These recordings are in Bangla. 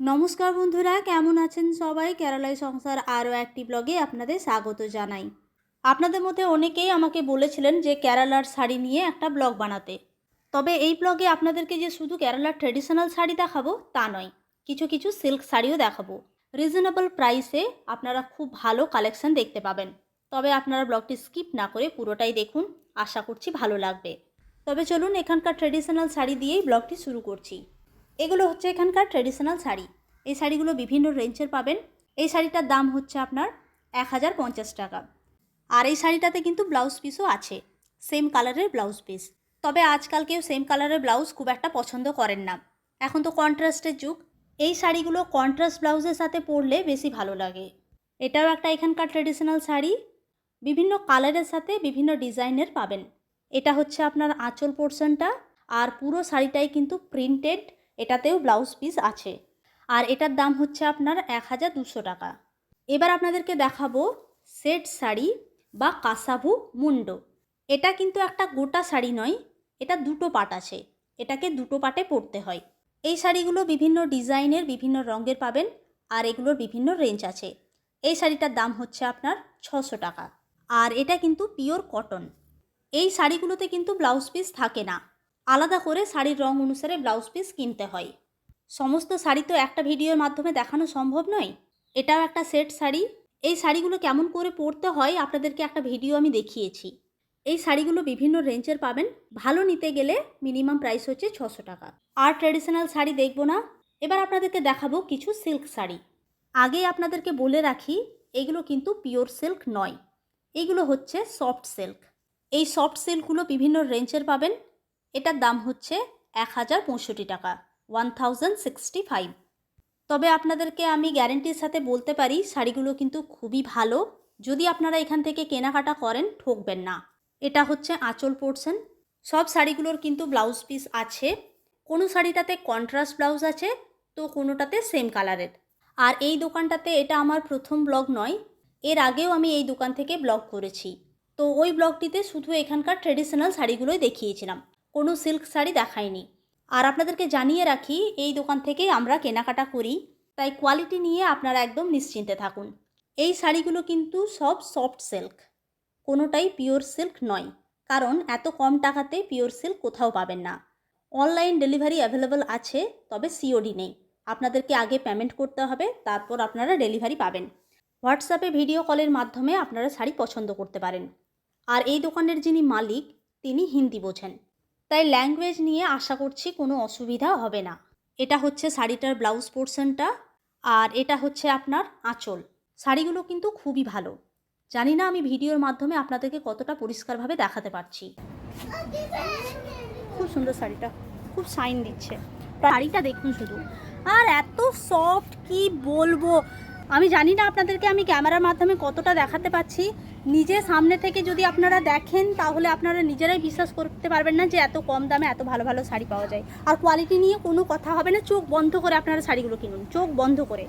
নমস্কার বন্ধুরা, কেমন আছেন সবাই? কেরালায় সংসার আরও একটি ব্লগে আপনাদের স্বাগত জানাই। আপনাদের মধ্যে অনেকেই আমাকে বলেছিলেন যে কেরালার শাড়ি নিয়ে একটা ব্লগ বানাতে। তবে এই ব্লগে আপনাদেরকে যে শুধু কেরালার ট্রেডিশনাল শাড়ি দেখাবো, তা নয়, কিছু কিছু সিল্ক শাড়িও দেখাবো। রিজনেবল প্রাইসে আপনারা খুব ভালো কালেকশন দেখতে পাবেন। তবে আপনারা ব্লগটি স্কিপ না করে পুরোটাই দেখুন, আশা করছি ভালো লাগবে। তবে চলুন এখানকার ট্রেডিশনাল শাড়ি দিয়েই ব্লগটি শুরু করছি। এগুলো হচ্ছে এখানকার ট্রেডিশনাল শাড়ি। এই শাড়িগুলো বিভিন্ন রেঞ্জের পাবেন। এই শাড়িটার দাম হচ্ছে আপনার এক হাজার পঞ্চাশ টাকা। আর এই শাড়িটাতে কিন্তু ব্লাউজ পিসও আছে। সেম কালারের ব্লাউজ পিস তবে আজকাল কেউ সেম কালারের ব্লাউজ খুব একটা পছন্দ করেন না। এখন তো কন্ট্রাস্টের যুগ। এই শাড়িগুলো কন্ট্রাস্ট ব্লাউজের সাথে পরলে বেশি ভালো লাগে। এটাও একটা এখানকার ট্রেডিশনাল শাড়ি। বিভিন্ন কালারের সাথে বিভিন্ন ডিজাইনের পাবেন। এটা হচ্ছে আপনার আঁচল পোর্শনটা আর পুরো শাড়িটাই কিন্তু প্রিন্টেড এটাতেও ব্লাউজ পিস আছে। আর এটার দাম হচ্ছে আপনার এক হাজার দুশো টাকা। এবার আপনাদেরকে দেখাবো সেট শাড়ি বা কাসাভু মুন্ডো। এটা কিন্তু একটা গোটা শাড়ি নয়, এটা দুটো পাট আছে, এটাকে দুটো পাটে পরতে হয়। এই শাড়িগুলো বিভিন্ন ডিজাইনের, বিভিন্ন রঙের পাবেন আর এগুলোর বিভিন্ন রেঞ্জ আছে। এই শাড়িটার দাম হচ্ছে আপনার ছশো টাকা। আর এটা কিন্তু পিওর কটন এই শাড়িগুলোতে কিন্তু ব্লাউজ পিস থাকে না। আলাদা করে শাড়ির রং অনুসারে ব্লাউজ পিস কিনতে হয়। সমস্ত শাড়ি তো একটা ভিডিওর মাধ্যমে দেখানো সম্ভব নয়। এটাও একটা সেট শাড়ি। এই শাড়িগুলো কেমন করে পরতে হয় আপনাদেরকে একটা ভিডিও আমি দেখিয়েছি। এই শাড়িগুলো বিভিন্ন রেঞ্জের পাবেন। ভালো নিতে গেলে মিনিমাম প্রাইস হচ্ছে ছশো টাকা। আর ট্র্যাডিশনাল শাড়ি দেখব না। এবার আপনাদেরকে দেখাবো কিছু সিল্ক শাড়ি। আগে আপনাদেরকে বলে রাখি, এগুলো কিন্তু পিওর সিল্ক নয়। এগুলো হচ্ছে সফট সিল্ক। এই সফট সিল্কগুলো বিভিন্ন রেঞ্জের পাবেন। এটার দাম হচ্ছে এক হাজার পঁয়ষট্টি টাকা ওয়ান থাউজেন্ড সিক্সটি ফাইভ তবে আপনাদেরকে আমি গ্যারেন্টির সাথে বলতে পারি, শাড়িগুলো কিন্তু খুবই ভালো। যদি আপনারা এখান থেকে কেনাকাটা করেন, ঠকবেন না। এটা হচ্ছে আঁচল পোর্শন। সব শাড়িগুলোর কিন্তু ব্লাউজ পিস আছে। কোনো শাড়িটাতে কন্ট্রাস্ট ব্লাউজ আছে, তো কোনোটাতে সেম কালারের আর এই দোকানটাতে এটা আমার প্রথম ব্লগ নয়, এর আগেও আমি এই দোকান থেকে ব্লগ করেছি। তো ওই ব্লগটিতে শুধু এখানকার ট্রেডিশনাল শাড়িগুলোই দেখিয়েছিলাম। কোনো সিল্ক শাড়ি দেখায়নি আর আপনাদেরকে জানিয়ে রাখি, এই দোকান থেকে আমরা কেনাকাটা করি। তাই কোয়ালিটি নিয়ে আপনারা একদম নিশ্চিন্তে থাকুন। এই শাড়িগুলো কিন্তু সব সফট সিল্ক। কোনোটাই পিওর সিল্ক নয়। কারণ এত কম টাকাতে পিওর সিল্ক কোথাও পাবেন না। অনলাইন ডেলিভারি অ্যাভেলেবল আছে, তবে সিওডি নেই। আপনাদেরকে আগে পেমেন্ট করতে হবে, তারপর আপনারা ডেলিভারি পাবেন। হোয়াটসঅ্যাপে ভিডিও কলের মাধ্যমে আপনারা শাড়ি পছন্দ করতে পারেন। আর এই দোকানের যিনি মালিক, তিনি হিন্দি বোঝেন। তাই ল্যাঙ্গুয়েজ নিয়ে আশা করছি কোনো অসুবিধা হবে না। এটা হচ্ছে শাড়িটার ব্লাউজ পোর্শনটা আর এটা হচ্ছে আপনার আঁচল। শাড়িগুলো কিন্তু খুবই ভালো। জানি না আমি ভিডিওর মাধ্যমে আপনাদেরকে কতটা পরিষ্কারভাবে দেখাতে পারছি। খুব সুন্দর শাড়িটা। খুব সাইন দিচ্ছে। শাড়িটা দেখুন শুধু। আর এত সফট কি বলব? আমি জানি না আপনাদেরকে আমি ক্যামেরার মাধ্যমে কতটা দেখাতে পাচ্ছি নিজে সামনে থেকে যদি আপনারা দেখেন তাহলে আপনারা নিজেরাই বিশ্বাস করতে পারবেন না যে এত কম দামে এত ভালো ভালো শাড়ি পাওয়া যায়। আর কোয়ালিটি নিয়ে কোনো কথা হবে না চোখ বন্ধ করে আপনারা শাড়িগুলো কিনুন চোখ বন্ধ করে।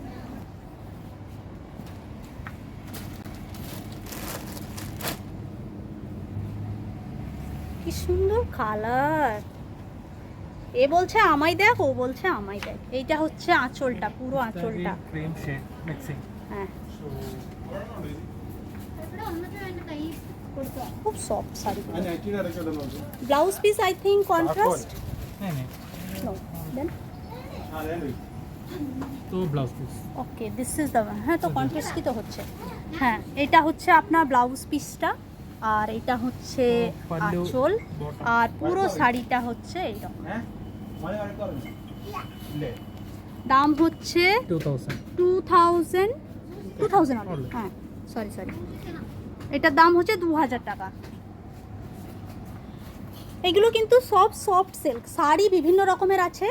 কি সুন্দর কালার এ বলছে আমায় দেখ ও বলছে আমায় দেখ। এইটা হচ্ছে আঁচলটা পুরো আঁচলটা. হ্যাঁ। খুব soft sari blouse piece I think contrast piece okay this is the হ্যাঁ তো কন্ট্রাস্ট কি তো হচ্ছে হ্যাঁ এটা হচ্ছে আপনার ব্লাউজ পিসটা আর এটা হচ্ছে আঁচল আর পুরো শাড়িটা হচ্ছে এইরকম দাম হচ্ছে টু থাউজেন্ড টু থাউজেন্ড হ্যাঁ সরি সরি এটার দাম হচ্ছে দু হাজার টাকা। এগুলো কিন্তু সব সফট সিল্ক শাড়ি বিভিন্ন রকমের আছে।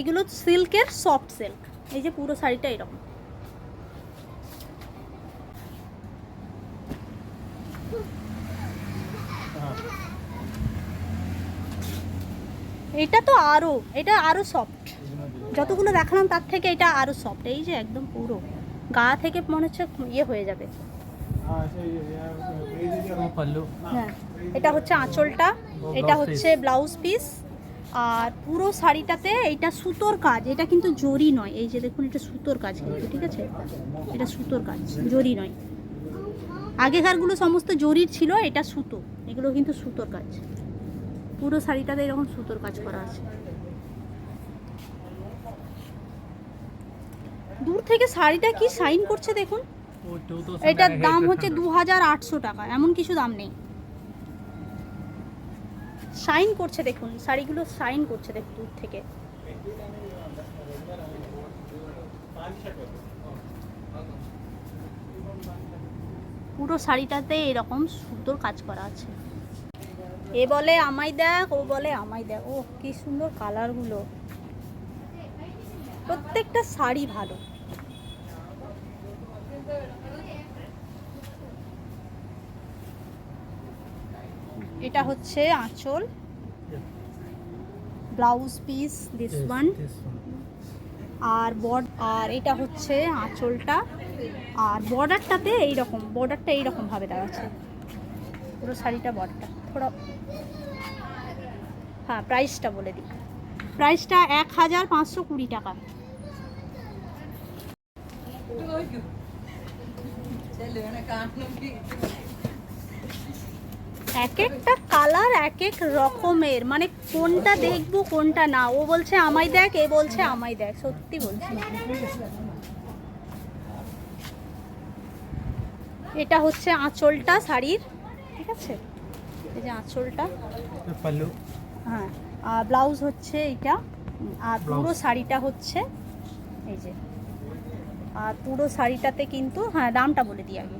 এগুলো সিল্কের সফট সিল্ক এই যে পুরো শাড়িটা এরকম। এটা তো আরও এটা আরও সফট যতগুলো দেখালাম তার থেকে এটা আরও সফট এই যে একদম পুরো। গা থেকে মনে হচ্ছে ইয়ে হয়ে যাবে। হ্যাঁ, এটা হচ্ছে আঁচলটা এটা হচ্ছে ব্লাউজ পিস আর পুরো শাড়িটাতে এটা সুতোর কাজ এটা কিন্তু জরি নয়। এই যে দেখুন এটা সুতোর কাজ কিন্তু ঠিক আছে? এটা সুতোর কাজ জরি নয়। আগেকারগুলো সমস্ত জরির ছিল এটা সুতো। এগুলো কিন্তু সুতোর কাজ। পুরো শাড়িটাতে এরকম সুতোর কাজ করা আছে। দূর থেকে শাড়িটা কি শাইন করছে দেখুন। এটার দাম হচ্ছে দু হাজার আটশো টাকা, এমন কিছু দাম নেই। শাইন করছে দেখুন, শাড়িগুলো শাইন করছে দেখুন দূর থেকে। পুরো শাড়িটাতে এরকম সুন্দর কাজ করা আছে। এ বলে আমায় দেখ, ও বলে আমায় দেখ। ও কি সুন্দর কালারগুলো প্রত্যেকটা শাড়ি ভালো। এটা হচ্ছে আঁচল। ব্লাউজ পিস দিস ওয়ান আর বড আর এটা হচ্ছে আঁচলটা। আর বর্ডারটাতে এইরকম বর্ডারটা এইরকম ভাবে দেওয়া আছে। পুরো শাড়িটা বর্ডারটা থোড়া হ্যাঁ প্রাইসটা বলে দিই। প্রাইসটা এক হাজার পাঁচশো কুড়ি টাকা। এক একটা কালার এক এক রকমের। মানে কোনটা দেখব কোনটা না। ও বলছে আমায় দেখ এ বলছে আমায় দেখ। সত্যি বলছি। এটা হচ্ছে আঁচলটা শাড়ির ঠিক আছে? এই যে আঁচলটা। হ্যাঁ। ব্লাউজ হচ্ছে এটা আর পুরো শাড়িটা হচ্ছে এই যে। আর পুরো শাড়িটাতে কিন্তু হ্যাঁ দামটা বলে দিই আগে।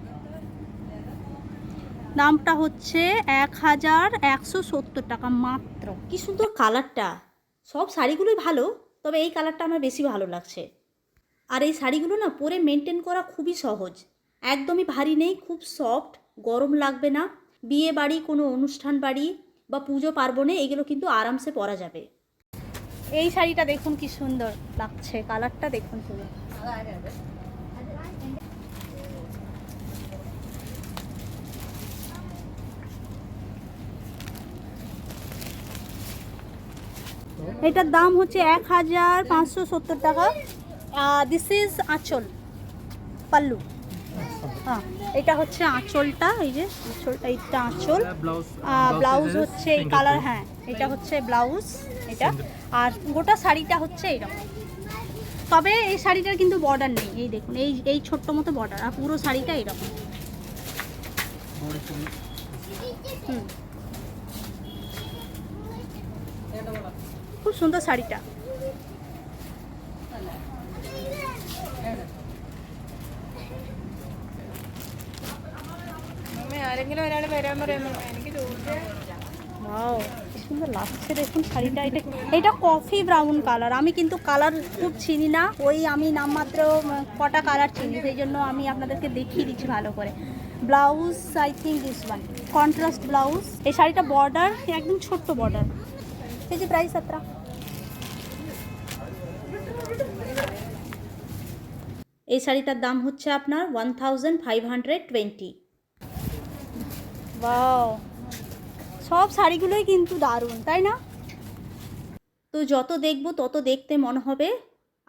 দামটা হচ্ছে এক হাজার একশো সত্তর টাকা মাত্র। কি সুন্দর কালারটা। সব শাড়িগুলোই ভালো তবে এই কালারটা আমার বেশি ভালো লাগছে। আর এই শাড়িগুলো না পরে মেনটেন করা খুবই সহজ। একদমই ভারী নেই খুব সফট গরম লাগবে না। বিয়ে বাড়ি কোনো অনুষ্ঠান বাড়ি বা পুজো পার্বণে এগুলো কিন্তু আরামসে পরা যাবে। এই শাড়িটা দেখুন কি সুন্দর লাগছে কালারটা দেখুন শুধু এটার দাম হচ্ছে এক হাজার পাঁচশো সত্তর টাকা। This is aanchal pallu. হ্যাঁ এটা হচ্ছে আঁচলটা এই যে আঁচলটা এইটা আঁচল। ব্লাউজ হচ্ছে এই কালার হ্যাঁ এটা হচ্ছে ব্লাউজ এটা। আর গোটা শাড়িটা হচ্ছে এইরকম তবে এই শাড়িটার কিন্তু বর্ডার নেই এই দেখুন এই এই ছোট্ট মতো বর্ডার আর পুরো শাড়িটা এরকম। হুম। খুব সুন্দর শাড়িটা ആരെങ്കിലും ഒരാൾ വരാൻ പറയുന്നു എനിക്ക് ചോദിച്ചാൽ ওয়াও কি সুন্দর লাগছে দেখুন শাড়িটা এটা এটা কফি ব্রাউন কালার আমি কিন্তু কালার খুব চিনি না ওই আমি নামমাত্র উম, কটা কালার চিনি সেই জন্য আমি আপনাদেরকে দেখিয়ে দিচ্ছি ভালো করে blouse I think this one contrast blouse এই শাড়িটা বর্ডার একদম ছোট্ট বর্ডার যে প্রাইস সত্রা এই শাড়িটার দাম হচ্ছে আপনার one thousand five hundred twenty বাও সব শাড়িগুলোই কিন্তু দারুণ তাই না? তো যত দেখব তত দেখতে মনে হবে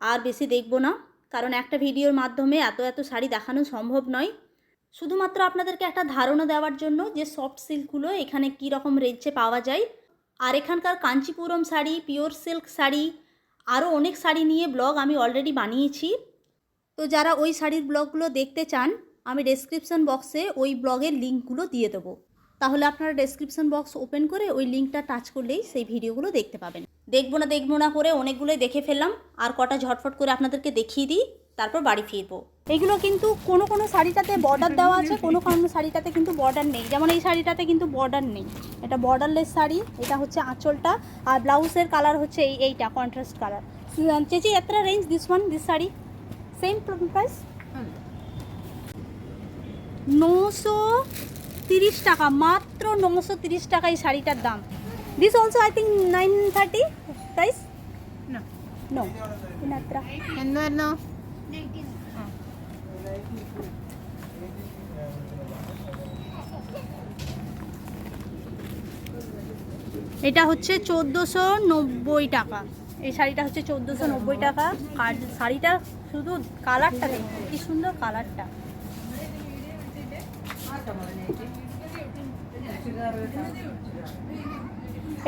আর বেশি দেখব না কারণ একটা ভিডিওর মাধ্যমে এত এত শাড়ি দেখানো সম্ভব নয়। শুধুমাত্র আপনাদেরকে একটা ধারণা দেওয়ার জন্য যে সফট সিল্কগুলো এখানে কী রকম রেঞ্জে পাওয়া যায় আর এখানকার কাঞ্চিপুরম শাড়ি, পিওর সিল্ক শাড়ি, আরও অনেক শাড়ি নিয়ে ব্লগ আমি অলরেডি বানিয়েছি। তো যারা ওই শাড়ির ব্লগগুলো দেখতে চান, আমি ডেসক্রিপশন বক্সে ওই ব্লগের লিঙ্কগুলো দিয়ে দেবো। তাহলে আপনারা ডেসক্রিপশন বক্স ওপেন করে ওই লিঙ্কটা টাচ করলেই সেই ভিডিওগুলো দেখতে পাবেন। দেখব না দেখব না করে অনেকগুলোই দেখে ফেললাম। আর কটা ঝটফট করে আপনাদেরকে দেখিয়ে দিই, তারপর বাড়ি ফিরবো। এগুলো কিন্তু কোনো কোনো শাড়িটাতে বর্ডার দেওয়া আছে কোনো কোনো শাড়িটাতে কিন্তু বর্ডার নেই। যেমন এই শাড়িটাতে কিন্তু বর্ডার নেই। এটা বর্ডারলেস শাড়ি এটা হচ্ছে আঁচলটা আর ব্লাউজের কালার হচ্ছে এই এইটা কন্ট্রাস্ট কালার চেচি এতটা range this one this sari? Same price নশো তিরিশ টাকা মাত্র নশো তিরিশ টাকা এই শাড়িটার দাম। This also I think nine thirty price না। এটা হচ্ছে চোদ্দোশো নব্বই টাকা। এই শাড়িটা হচ্ছে চোদ্দোশো নব্বই টাকা। শাড়িটা শুধু কালারটা দেখুন কি সুন্দর কালারটা।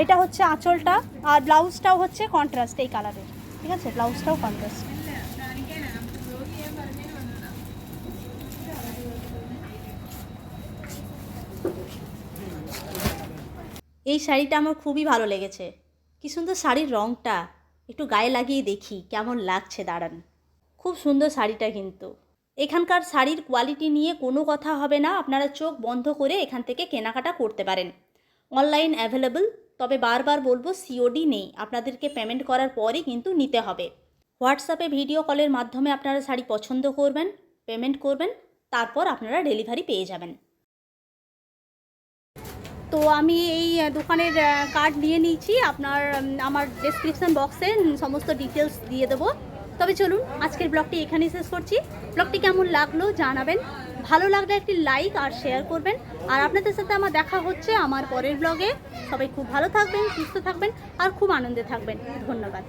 এটা হচ্ছে আঁচলটা, আর ব্লাউজটাও হচ্ছে কন্ট্রাস্ট এই কালারের ঠিক আছে? ব্লাউজটাও কন্ট্রাস্ট এই শাড়িটা আমার খুবই ভালো লেগেছে। কি সুন্দর শাড়ির রঙটা একটু গায়ে লাগিয়ে দেখি, কেমন লাগছে, দাঁড়ান। খুব সুন্দর শাড়িটা কিন্তু। এখানকার শাড়ির কোয়ালিটি নিয়ে কোনো কথা হবে না, আপনারা চোখ বন্ধ করে এখান থেকে কেনাকাটা করতে পারেন। অনলাইন অ্যাভেলেবল তবে বারবার বলব সিওডি নেই। আপনাদেরকে পেমেন্ট করার পরই কিন্তু নিতে হবে। হোয়াটসঅ্যাপে ভিডিও কলের মাধ্যমে আপনারা শাড়ি পছন্দ করবেন পেমেন্ট করবেন, তারপর আপনারা ডেলিভারি পেয়ে যাবেন। তো আমি এই দোকানের কার্ড নিয়ে নিয়েছি। আপনার আমার ডেসক্রিপশন বক্সে সমস্ত ডিটেলস দিয়ে দেবো। তবে চলুন, আজকের ব্লগটি এখানেই শেষ করছি। ব্লগটি কেমন লাগল জানাবেন। ভালো লাগলে একটি লাইক আর শেয়ার করবেন। আর আপনাদের সাথে আমার দেখা হচ্ছে আমার পরের ব্লগে সবাই খুব ভালো থাকবেন, সুস্থ থাকবেন, আর খুব আনন্দে থাকবেন। ধন্যবাদ।